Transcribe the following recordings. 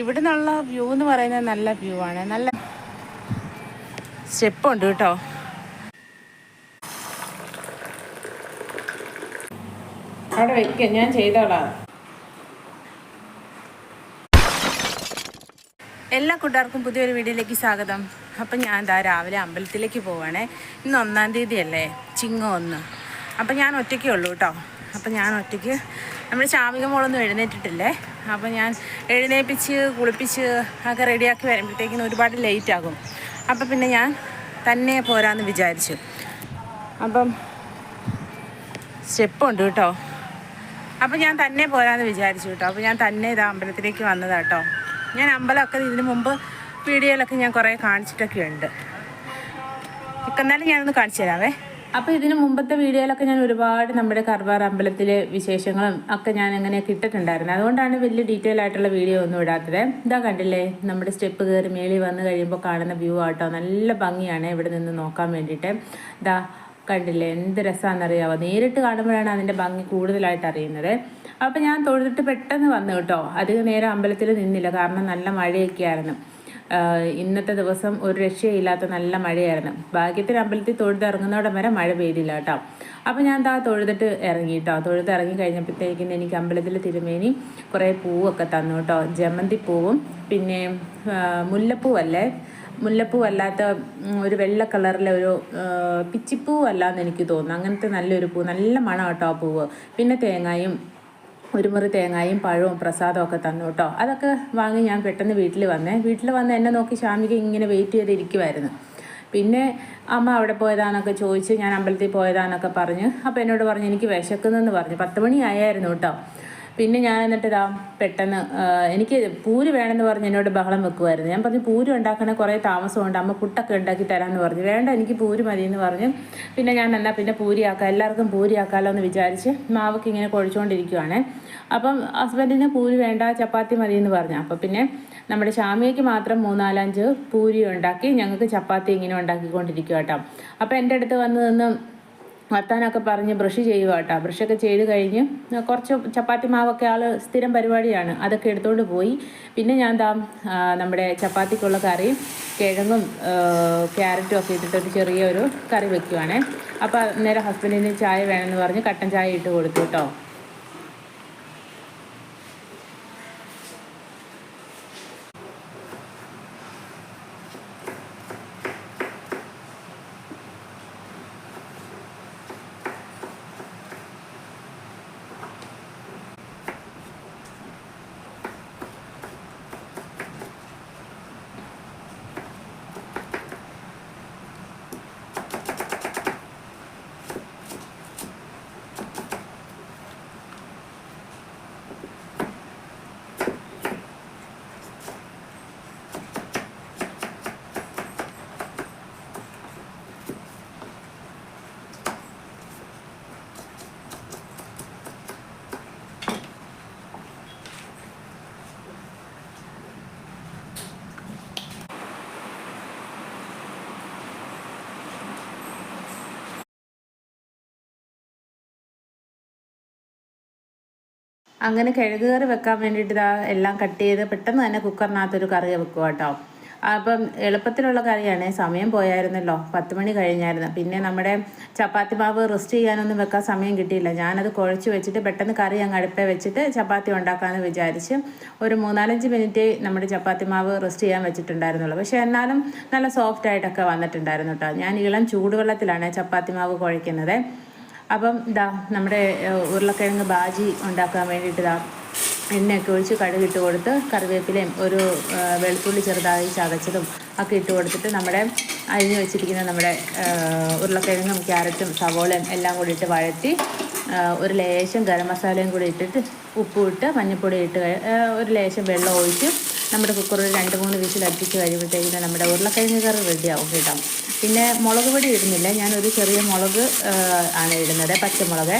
ഇവിടെ നിന്നുള്ള വ്യൂ എന്ന് പറയുന്നത് നല്ല വ്യൂ ആണ്. നല്ല സ്റ്റെപ്പ് ഉണ്ട് കേട്ടോ. അവിടെ വെക്ക ഞാൻ ചെയ്തോളാം. എല്ലാ കൂട്ടുകാർക്കും പുതിയൊരു വീഡിയോയിലേക്ക് സ്വാഗതം. അപ്പം ഞാൻ എന്താ രാവിലെ അമ്പലത്തിലേക്ക് പോവാണേ. ഇന്ന് ഒന്നാം തീയതി അല്ലേ ചിങ്ങം ഒന്ന്. അപ്പം ഞാൻ ഒറ്റയ്ക്കേ ഉള്ളൂ കേട്ടോ. അപ്പം ഞാൻ ഒറ്റയ്ക്ക് നമ്മുടെ ചാമിക മോളൊന്നും എഴുന്നേറ്റിട്ടില്ലേ? അപ്പം ഞാൻ എഴുന്നേപ്പിച്ച് കുളിപ്പിച്ച് ഒക്കെ റെഡിയാക്കി വരുമ്പോഴത്തേക്കിന് ഒരുപാട് ലേറ്റ് ആകും. അപ്പം പിന്നെ ഞാൻ തന്നെ പോരാന്ന് വിചാരിച്ചു. അപ്പം സ്റ്റെപ്പുണ്ട് കേട്ടോ. അപ്പം ഞാൻ തന്നെ പോരാന്ന് വിചാരിച്ചു കേട്ടോ. അപ്പോൾ ഞാൻ തന്നെ ഇത് അമ്പലത്തിലേക്ക് വന്നതാണ് കേട്ടോ. ഞാൻ അമ്പലമൊക്കെ ഇതിന് മുമ്പ് വീഡിയോയിലൊക്കെ ഞാൻ കുറേ കാണിച്ചിട്ടൊക്കെ ഉണ്ട് ഇപ്പം എന്നാലും ഞാനൊന്ന് കാണിച്ചു തരാവേ. അപ്പോൾ ഇതിന് മുമ്പത്തെ വീഡിയോയിലൊക്കെ ഞാൻ ഒരുപാട് നമ്മുടെ കർവാർ അമ്പലത്തിലെ വിശേഷങ്ങളും ഒക്കെ ഞാൻ അങ്ങനെയൊക്കെ കിട്ടിട്ടുണ്ടായിരുന്നു അതുകൊണ്ടാണ് വലിയ ഡീറ്റെയിൽ ആയിട്ടുള്ള വീഡിയോ ഒന്നും ഇടാത്തത്. ഇതാ കണ്ടില്ലേ? നമ്മുടെ സ്റ്റെപ്പ് കയറി മേളിൽ വന്ന് കഴിയുമ്പോൾ കാണുന്ന വ്യൂ ആട്ടോ. നല്ല ഭംഗിയാണ് ഇവിടെ നിന്ന് നോക്കാൻ വേണ്ടിയിട്ട്. ഇതാ കണ്ടില്ലേ? എന്ത് രസമാണെന്നറിയാവോ നേരിട്ട് കാണുമ്പോഴാണ് അതിന്റെ ഭംഗി കൂടുതലായിട്ട് അറിയുന്നത്. അപ്പോൾ ഞാൻ തൊഴുതിട്ട് പെട്ടെന്ന് വന്നു കേട്ടോ. അധികം നേരം അമ്പലത്തിൽ നിന്നില്ല. കാരണം നല്ല മഴയൊക്കെ ആയിരുന്നു ഇന്നത്തെ ദിവസം ഒരു രക്ഷയില്ലാത്ത നല്ല മഴയായിരുന്നു. ഭാഗ്യത്തിന് അമ്പലത്തിൽ തൊഴുത് ഇറങ്ങുന്നോടം വരെ മഴ പെയ്തില്ല കേട്ടോ. അപ്പോൾ ഞാൻ താ തൊഴുതിട്ട് ഇറങ്ങി കേട്ടോ. തൊഴുത് ഇറങ്ങി കഴിഞ്ഞപ്പോഴത്തേക്കും എനിക്ക് അമ്പലത്തിൽ തിരുമേനി കുറേ പൂവൊക്കെ തന്നു കേട്ടോ. ജമന്തി പൂവും പിന്നെ മുല്ലപ്പൂവല്ലേ? മുല്ലപ്പൂ അല്ലാത്ത ഒരു വെള്ള കളറിലെ ഒരു പിച്ചിപ്പൂ അല്ലാന്ന് എനിക്ക് തോന്നുന്നു. അങ്ങനത്തെ നല്ലൊരു പൂ നല്ല മണം കേട്ടോ ആ പൂവ്. പിന്നെ തേങ്ങായും ഒരു മുറി തേങ്ങായും പഴവും പ്രസാദവും ഒക്കെ തന്നു കേട്ടോ. അതൊക്കെ വാങ്ങി ഞാൻ പെട്ടെന്ന് വീട്ടിൽ വന്നേ. വീട്ടിൽ വന്ന് എന്നെ നോക്കി ശാമിക ഇങ്ങനെ വെയിറ്റ് ചെയ്തിരിക്കുമായിരുന്നു പിന്നെ അമ്മ അവിടെ പോയതാണെന്നൊക്കെ ചോദിച്ച് ഞാൻ അമ്പലത്തിൽ പോയതാണെന്നൊക്കെ പറഞ്ഞ്. അപ്പോൾ എന്നോട് പറഞ്ഞു എനിക്ക് വിശക്കുന്നെന്ന് പറഞ്ഞു. പത്ത് മണി ആയായിരുന്നു കേട്ടോ. പിന്നെ ഞാൻ എന്നിട്ട് ഇതാ പെട്ടെന്ന് എനിക്ക് പൂരി വേണമെന്ന് പറഞ്ഞ് എന്നോട് ബഹളം വെക്കുമായിരുന്നു ഞാൻ പറഞ്ഞു പൂരി ഉണ്ടാക്കണ കുറേ താമസമുണ്ട്. അമ്മ പുട്ടൊക്കെ ഉണ്ടാക്കി തരാമെന്ന് പറഞ്ഞു. വേണ്ട എനിക്ക് പൂരി മതി എന്ന് പറഞ്ഞു. പിന്നെ ഞാൻ എന്നാൽ പിന്നെ പൂരിയാക്കാം. എല്ലാവർക്കും പൂരിയാക്കാമല്ലോ എന്ന് വിചാരിച്ച് മാവൊക്കെ ഇങ്ങനെ കുഴച്ചുകൊണ്ടിരിക്കുവാണ് അപ്പം ഹസ്ബൻഡിന് പൂരി വേണ്ട ചപ്പാത്തി മതി എന്ന് പറഞ്ഞു. അപ്പം പിന്നെ നമ്മുടെ ഷാമിയയ്ക്ക് മാത്രം മൂന്നാലഞ്ച് പൂരി ഉണ്ടാക്കി ഞങ്ങൾക്ക് ചപ്പാത്തി ഇങ്ങനെ ഉണ്ടാക്കിക്കൊണ്ടിരിക്കുക കേട്ടോ അപ്പം എന്റെ അടുത്ത് വന്ന് നിന്ന് വർത്താനമൊക്കെ പറഞ്ഞ് ബ്രഷ് ചെയ്യുക കേട്ടോ ബ്രഷൊക്കെ ചെയ്ത് കഴിഞ്ഞ് കുറച്ച് ചപ്പാത്തി മാവൊക്കെ ആൾ സ്ഥിരം പരിപാടിയാണ്. അതൊക്കെ എടുത്തുകൊണ്ട് പോയി. പിന്നെ ഞാൻ ദാ നമ്മുടെ ചപ്പാത്തിക്കുള്ള കറി കിഴങ്ങും ക്യാരറ്റും ഒക്കെ ഇട്ടിട്ടൊരു ചെറിയൊരു കറി വെക്കുവാണേ. അപ്പോൾ നേരെ ഹസ്ബൻഡിന് ചായ വേണമെന്ന് പറഞ്ഞ് കട്ടൻ ചായ ഇട്ട് കൊടുത്തു കേട്ടോ. അങ്ങനെ കിഴങ്ങ് കറി വെക്കാൻ വേണ്ടിയിട്ട് ഇതാ എല്ലാം കട്ട് ചെയ്ത് പെട്ടെന്ന് തന്നെ കുക്കറിനകത്തൊരു കറി വെക്കുക കേട്ടോ അപ്പം എളുപ്പത്തിലുള്ള കറിയാണ്. സമയം പോയായിരുന്നല്ലോ. പത്ത് മണി കഴിഞ്ഞായിരുന്നു. പിന്നെ നമ്മുടെ ചപ്പാത്തി മാവ് റെസ്റ്റ് ചെയ്യാനൊന്നും വെക്കാൻ സമയം കിട്ടിയില്ല. ഞാനത് കുഴച്ച് വെച്ചിട്ട് പെട്ടെന്ന് കറി അങ്ങ് അടുപ്പേ വെച്ചിട്ട് ചപ്പാത്തി ഉണ്ടാക്കാമെന്ന് വിചാരിച്ച് ഒരു മൂന്നാലഞ്ച് മിനിറ്റ് നമ്മുടെ ചപ്പാത്തി മാവ് റെസ്റ്റ് ചെയ്യാൻ വെച്ചിട്ടുണ്ടായിരുന്നുള്ളൂ. പക്ഷേ എന്നാലും നല്ല സോഫ്റ്റ് ആയിട്ടൊക്കെ വന്നിട്ടുണ്ടായിരുന്നു കേട്ടോ ഞാൻ ഇളം ചൂടുവെള്ളത്തിലാണ് ചപ്പാത്തി മാവ് കുഴയ്ക്കുന്നത്. അപ്പം ഇതാ നമ്മുടെ ഉരുളക്കിഴങ്ങ് ബാജി ഉണ്ടാക്കാൻ വേണ്ടിയിട്ട് ഇതാ എണ്ണയൊക്കെ ഒഴിച്ച് കടുകിട്ട് കൊടുത്ത് കറിവേപ്പിലയും ഒരു വെളുത്തുള്ളി ചെറുതായി ചതച്ചതും ഒക്കെ ഇട്ട് കൊടുത്തിട്ട് നമ്മുടെ അരിഞ്ഞ് വെച്ചിരിക്കുന്ന നമ്മുടെ ഉരുളക്കിഴങ്ങും ക്യാരറ്റും സവോളയും എല്ലാം കൂടി ഇട്ട് വഴറ്റി ഒരു ലേശം ഗരം മസാലയും കൂടി ഇട്ടിട്ട് ഉപ്പും ഇട്ട് മഞ്ഞൾപ്പൊടി ഇട്ട് ഒരു ലേശം വെള്ളം ഒഴിച്ച് നമ്മുടെ കുക്കറിൽ രണ്ട് മൂന്ന് വിസിൽ അടുപ്പിച്ച് കഴിയുമ്പോഴത്തേക്കിന് നമ്മുടെ ഉരുളക്കിഴങ്ങ് കറി റെഡിയാവും കേട്ടോ. പിന്നെ മുളക് പൊടി ഇടുന്നില്ല. ഞാനൊരു ചെറിയ മുളക് ആണ് ഇടുന്നത് പച്ചമുളക്.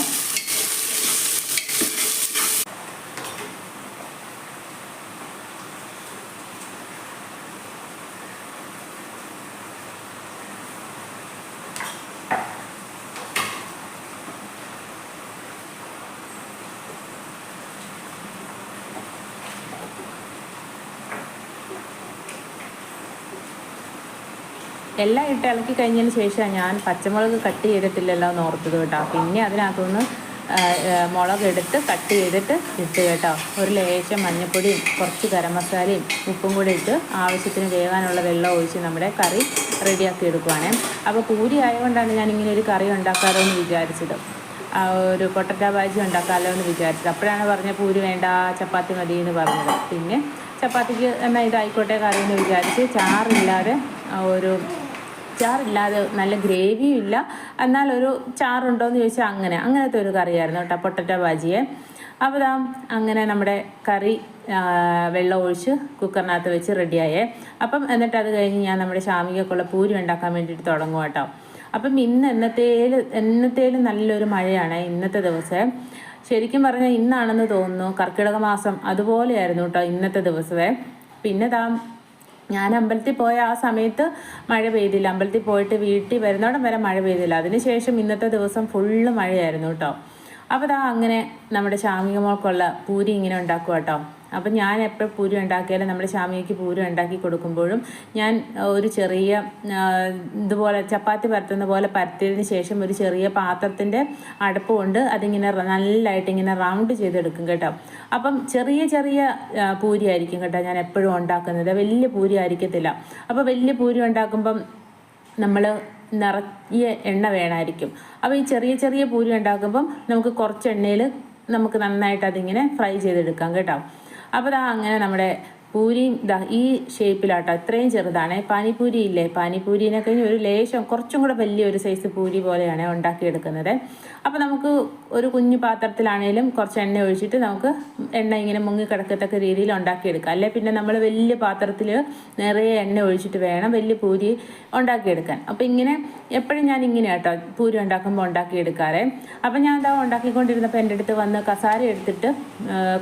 എല്ലാം ഇട്ട് ഇളക്കി കഴിഞ്ഞതിന് ശേഷം ഞാൻ പച്ചമുളക് കട്ട് ചെയ്തിട്ടില്ലല്ലോ എന്ന് ഓർത്തത് കേട്ടോ. പിന്നെ അതിനകത്തുനിന്ന് മുളക് എടുത്ത് കട്ട് ചെയ്തിട്ട് ഇട്ട് കേട്ടോ. ഒരു ലേശം മഞ്ഞൾപ്പൊടിയും കുറച്ച് ഗരം മസാലയും ഉപ്പും കൂടി ഇട്ട് ആവശ്യത്തിന് വേകാനുള്ള വെള്ളം ഒഴിച്ച് നമ്മുടെ കറി റെഡിയാക്കി എടുക്കുവാണേ. അപ്പോൾ പൂരി ആയതുകൊണ്ടാണ് ഞാൻ ഒരു കറി ഉണ്ടാക്കാറോ എന്ന് വിചാരിച്ചത്. ഒരു പൊട്ടറ്റ ബാജി ഉണ്ടാക്കാമല്ലോ എന്ന് വിചാരിച്ചത്. അപ്പോഴാണ് പറഞ്ഞ പൂരി വേണ്ട ചപ്പാത്തി മതി എന്ന് പറഞ്ഞത്. പിന്നെ ചപ്പാത്തിക്ക് എന്നാൽ ഇതായിക്കോട്ടെ കറി എന്ന് വിചാരിച്ച് ചാറില്ലാതെ ഒരു ചാറില്ലാതെ നല്ല ഗ്രേവിയും ഇല്ല. എന്നാൽ ഒരു ചാറുണ്ടോ എന്ന് ചോദിച്ചാൽ അങ്ങനെ. അങ്ങനത്തെ ഒരു കറിയായിരുന്നു കേട്ടോ പൊട്ടറ്റോ ബാജിയെ അപ്പോൾ ദാ അങ്ങനെ നമ്മുടെ കറി വെള്ളം ഒഴിച്ച് കുക്കറിനകത്ത് വെച്ച് റെഡിയായേ. അപ്പം എന്നിട്ട് അത് കഴിഞ്ഞ് ഞാൻ നമ്മുടെ ശാമികക്കുള്ള പൂരി ഉണ്ടാക്കാൻ വേണ്ടിയിട്ട് തുടങ്ങും കേട്ടോ. അപ്പം ഇന്ന് എന്നത്തേലും എന്നത്തേലും നല്ലൊരു മഴയാണ് ഇന്നത്തെ ദിവസം. ശരിക്കും പറഞ്ഞാൽ ഇന്നാണെന്ന് തോന്നുന്നു. കർക്കിടക മാസം അതുപോലെയായിരുന്നു കേട്ടോ ഇന്നത്തെ ദിവസമേ പിന്നെ ദാ ഞാൻ അമ്പലത്തിൽ പോയ ആ സമയത്ത് മഴ പെയ്തില്ല. അമ്പലത്തിൽ പോയിട്ട് വീട്ടിൽ വരുന്നോടം വരെ മഴ പെയ്തില്ല. അതിനുശേഷം ഇന്നത്തെ ദിവസം ഫുള്ള് മഴയായിരുന്നു കേട്ടോ. അപ്പോൾ അതാ അങ്ങനെ നമ്മുടെ ശാമിക മോൾക്കുള്ള പൂരി ഇങ്ങനെ ഉണ്ടാക്കുക കേട്ടോ അപ്പം ഞാൻ എപ്പോൾ പൂരി ഉണ്ടാക്കിയാലും നമ്മൾ ശാമിയയ്ക്ക് പൂരി ഉണ്ടാക്കി കൊടുക്കുമ്പോഴും ഞാൻ ഒരു ചെറിയ ഇതുപോലെ ചപ്പാത്തി പരത്തുന്ന പോലെ പരത്തിയതിന് ശേഷം ഒരു ചെറിയ പാത്രത്തിന്റെ അടുപ്പ് കൊണ്ട് അതിങ്ങനെ നല്ലതായിട്ട് ഇങ്ങനെ റൗണ്ട് ചെയ്തെടുക്കും കേട്ടോ. അപ്പം ചെറിയ ചെറിയ പൂരി ആയിരിക്കും കേട്ടോ ഞാൻ എപ്പോഴും ഉണ്ടാക്കുന്നത്. വലിയ പൂരി ആയിരിക്കത്തില്ല. അപ്പോൾ വലിയ പൂരി ഉണ്ടാക്കുമ്പം നമ്മൾ നിറയ എണ്ണ വേണമായിരിക്കും അപ്പോൾ ഈ ചെറിയ ചെറിയ പൂരി ഉണ്ടാക്കുമ്പം നമുക്ക് കുറച്ച് എണ്ണയിൽ നമുക്ക് നന്നായിട്ട് അതിങ്ങനെ ഫ്രൈ ചെയ്തെടുക്കാം കേട്ടോ. അപ്പോൾ ദാ അങ്ങനെ നമ്മുടെ പൂരിയും ഇതാ ഈ ഷേപ്പിലാട്ടോ. ഇത്രയും ചെറുതാണ്. പാനിപ്പൂരി ഇല്ലേ? പാനിപ്പൂരിനെ കഴിഞ്ഞ് ഒരു ലേശം കുറച്ചും കൂടെ വലിയൊരു സൈസ് പൂരി പോലെയാണ് ഉണ്ടാക്കിയെടുക്കുന്നത്. അപ്പോൾ നമുക്ക് ഒരു കുഞ്ഞു പാത്രത്തിലാണേലും കുറച്ച് എണ്ണ ഒഴിച്ചിട്ട് നമുക്ക് എണ്ണ ഇങ്ങനെ മുങ്ങി കിടക്കത്തക്ക രീതിയിൽ ഉണ്ടാക്കിയെടുക്കാം. അല്ലെ പിന്നെ നമ്മൾ വലിയ പാത്രത്തിൽ നിറയെ എണ്ണ ഒഴിച്ചിട്ട് വേണം വലിയ പൂരി ഉണ്ടാക്കിയെടുക്കാൻ. അപ്പോൾ ഇങ്ങനെ എപ്പോഴും ഞാൻ ഇങ്ങനെ കേട്ടോ പൂരി ഉണ്ടാക്കുമ്പോൾ ഉണ്ടാക്കിയെടുക്കാറേ. അപ്പോൾ ഞാൻ എന്താ ഉണ്ടാക്കിക്കൊണ്ടിരുന്നപ്പോൾ എന്റെ അടുത്ത് വന്ന് കസാര എടുത്തിട്ട്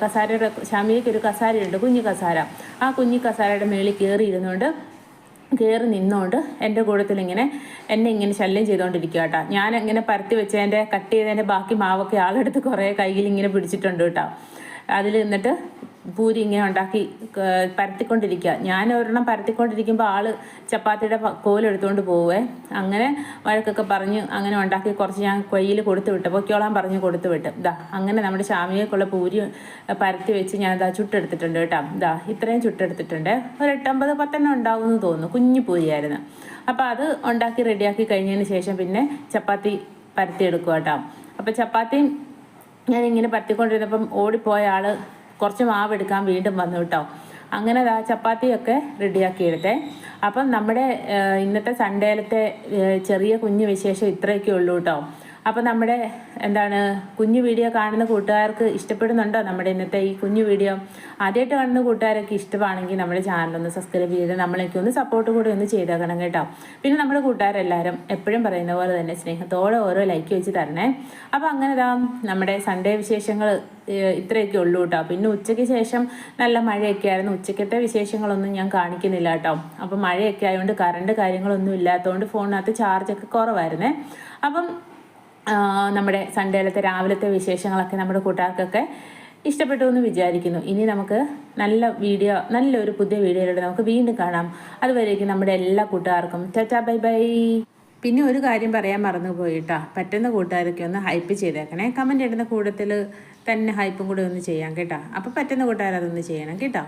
കസാരയുടെ ശമിയിലേക്ക് ഒരു കസാരയുണ്ട് കുഞ്ഞു കസാര. ആ കുഞ്ഞു കസാരയുടെ മേളിൽ കയറി ഇരുന്നുകൊണ്ട് കയറി നിന്നുകൊണ്ട് എന്റെ കൂടത്തിൽ ഇങ്ങനെ എന്നെ ഇങ്ങനെ ശല്യം ചെയ്തുകൊണ്ടിരിക്കുക കേട്ടോ ഞാൻ ഇങ്ങനെ പരത്തി വെച്ചതിന്റെ കട്ട് ചെയ്തതിന്റെ ബാക്കി മാവൊക്കെ ആളെടുത്ത് കുറേ കയ്യിൽ ഇങ്ങനെ പിടിച്ചിട്ടുണ്ട് കേട്ടോ അതിൽ നിന്നിട്ട് പൂരി ഇങ്ങനെ ഉണ്ടാക്കി പരത്തിക്കൊണ്ടിരിക്കുക ഞാൻ ഒരെണ്ണം പരത്തിക്കൊണ്ടിരിക്കുമ്പോൾ ആൾ ചപ്പാത്തിയുടെ കോലെടുത്തുകൊണ്ട് പോവേ. അങ്ങനെ വഴക്കൊക്കെ പറഞ്ഞ് അങ്ങനെ ഉണ്ടാക്കി കുറച്ച് ഞാൻ കൊയ്യിൽ കൊടുത്തു വിട്ട്. പൊക്കോളാൻ പറഞ്ഞ് കൊടുത്തു വിട്ട്. ഇതാ അങ്ങനെ നമ്മുടെ ശാമികക്കുള്ള പൂരി പരത്തി വെച്ച് ഞാൻ ഇതാ ചുട്ടെടുത്തിട്ടുണ്ട് കേട്ടോ. ഇതാ ഇത്രയും ചുട്ടെടുത്തിട്ടുണ്ട്. ഒരു എട്ടമ്പത് പത്തെണ്ണം ഉണ്ടാവും എന്ന് തോന്നുന്നു. കുഞ്ഞു പൂരിയായിരുന്നു അപ്പോൾ അത് ഉണ്ടാക്കി റെഡിയാക്കി കഴിഞ്ഞതിന് ശേഷം പിന്നെ ചപ്പാത്തി പരത്തിയെടുക്കുക കേട്ടോ. അപ്പോൾ ചപ്പാത്തി ഞാനിങ്ങനെ പരത്തിക്കൊണ്ടിരുന്നപ്പം ഓടിപ്പോയ ആൾ കുറച്ച് മാവ് എടുക്കാൻ വീണ്ടും വന്നു കേട്ടോ. അങ്ങനെ ദാ ചപ്പാത്തിയൊക്കെ റെഡിയാക്കി എടുത്തേ അപ്പം നമ്മുടെ ഇന്നത്തെ സൺഡേയിലത്തെ ചെറിയ കുഞ്ഞു വിശേഷം ഇത്രയൊക്കെ ഉള്ളൂ കേട്ടോ. അപ്പം നമ്മുടെ എന്താണ് കുഞ്ഞു വീഡിയോ കാണുന്ന കൂട്ടുകാർക്ക് ഇഷ്ടപ്പെടുന്നുണ്ടോ? നമ്മുടെ ഇന്നത്തെ ഈ കുഞ്ഞു വീഡിയോ. ആദ്യമായിട്ട് കാണുന്ന കൂട്ടുകാരൊക്കെ ഇഷ്ടമാണെങ്കിൽ നമ്മുടെ ചാനലൊന്ന് സബ്സ്ക്രൈബ് ചെയ്ത് നമ്മളേക്ക് ഒന്ന് സപ്പോർട്ട് കൂടി ഒന്ന് ചെയ്തേക്കണം കേട്ടോ. പിന്നെ നമ്മുടെ കൂട്ടുകാരെല്ലാവരും എപ്പോഴും പറയുന്ന പോലെ തന്നെ സ്നേഹത്തോടെ ഓരോ ലൈക്ക് വെച്ച് തരണേ. അപ്പോൾ അങ്ങനെ ഇതാ നമ്മുടെ സൺഡേ വിശേഷങ്ങൾ ഇത്രയൊക്കെ ഉള്ളൂ കേട്ടോ. പിന്നെ ഉച്ചയ്ക്ക് ശേഷം നല്ല മഴയൊക്കെ ആയിരുന്നു. ഉച്ചക്കത്തെ വിശേഷങ്ങളൊന്നും ഞാൻ കാണിക്കുന്നില്ല കേട്ടോ. അപ്പോൾ മഴയൊക്കെ ആയതുകൊണ്ട് കറണ്ട് കാര്യങ്ങളൊന്നും ഇല്ലാത്തതുകൊണ്ട് ഫോണിനകത്ത് ചാർജൊക്കെ കുറവായിരുന്നേ. അപ്പം നമ്മുടെ സൺഡേയിലത്തെ രാവിലത്തെ വിശേഷങ്ങളൊക്കെ നമ്മുടെ കൂട്ടുകാർക്കൊക്കെ ഇഷ്ടപ്പെട്ടു എന്ന് വിചാരിക്കുന്നു. ഇനി നമുക്ക് നല്ല വീഡിയോ നല്ലൊരു പുതിയ വീഡിയോയിലൂടെ നമുക്ക് വീണ്ടും കാണാം. അതുവരേക്കും നമ്മുടെ എല്ലാ കൂട്ടുകാർക്കും. Tata bye bye. പിന്നെ ഒരു കാര്യം പറയാൻ മറന്നു പോയിട്ടാ. പറ്റുന്ന കൂട്ടുകാരൊക്കെ ഒന്ന് ഹൈപ്പ് ചെയ്തേക്കണേ. കമന്റ് ഇടുന്ന കൂട്ടത്തിൽ തന്നെ ഹൈപ്പും കൂടെ ഒന്ന് ചെയ്യാം കേട്ടോ. അപ്പോൾ പറ്റുന്ന കൂട്ടുകാർ അതൊന്ന് ചെയ്യണം കേട്ടോ.